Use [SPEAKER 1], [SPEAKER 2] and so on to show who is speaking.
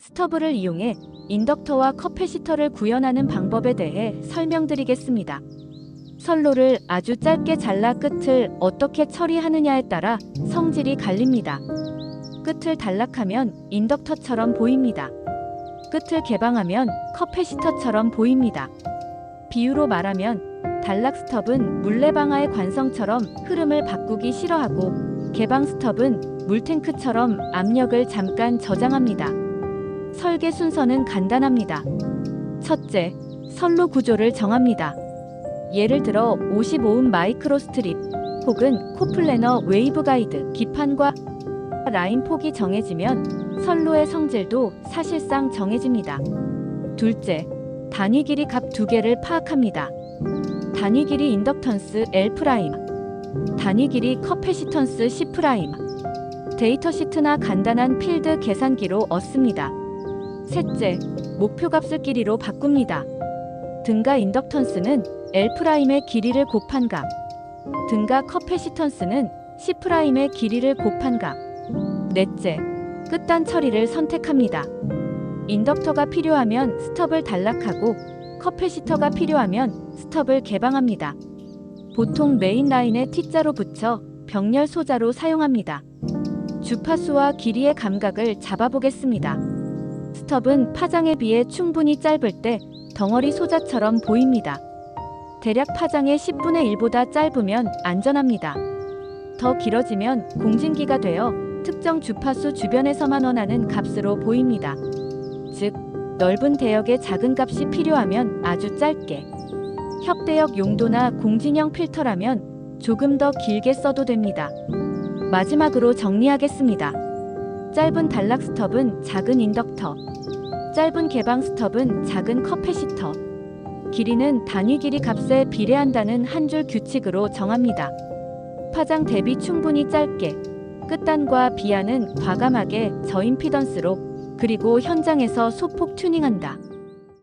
[SPEAKER 1] 스터브를 이용해 인덕터와 커패시터를 구현하는 방법에 대해 설명드리겠습니다. 선로를 아주 짧게 잘라 끝을 어떻게 처리하느냐에 따라 성질이 갈립니다. 끝을 단락하면 인덕터처럼 보입니다. 끝을 개방하면 커패시터처럼 보입니다. 비유로 말하면 단락 스톱은 물레방아의 관성처럼 흐름을 바꾸기 싫어하고 개방 스톱은 물탱크처럼 압력을 잠깐 저장합니다. 설계 순서는 간단합니다. 첫째, 선로 구조를 정합니다. 예를 들어 55음 마이크로 스트립 혹은 코플래너 웨이브 가이드 기판과 라인 폭이 정해지면 선로의 성질도 사실상 정해집니다. 둘째, 단위 길이 값 두 개를 파악합니다. 단위 길이 인덕턴스 L 프라임, 단위 길이 커패시턴스 C 프라임. 데이터 시트나 간단한 필드 계산기로 얻습니다. 셋째, 목표 값을 길이로 바꿉니다. 등가 인덕턴스는 L 프라임의 길이를 곱한 값, 등가 커패시턴스는 C 프라임의 길이를 곱한 값. 넷째, 끝단 처리를 선택합니다. 인덕터가 필요하면 스톱을 단락하고 커패시터가 필요하면 스톱을 개방합니다. 보통 메인 라인에 T자로 붙여 병렬 소자로 사용합니다. 주파수와 길이의 감각을 잡아보겠습니다. 스톱은 파장에 비해 충분히 짧을 때 덩어리 소자처럼 보입니다. 대략 파장의 10분의 1보다 짧으면 안전합니다. 더 길어지면 공진기가 되어 특정 주파수 주변에서만 원하는 값으로 보입니다. 즉, 넓은 대역의 작은 값이 필요하면 아주 짧게, 협대역 용도나 공진형 필터라면 조금 더 길게 써도 됩니다. 마지막으로 정리하겠습니다. 짧은 단락 스톱은 작은 인덕터, 짧은 개방 스톱은 작은 커패시터, 길이는 단위 길이 값에 비례한다는 한 줄 규칙으로 정합니다. 파장 대비 충분히 짧게, 끝단과 비하는 과감하게 저임피던스로 그리고 현장에서 소폭 튜닝한다.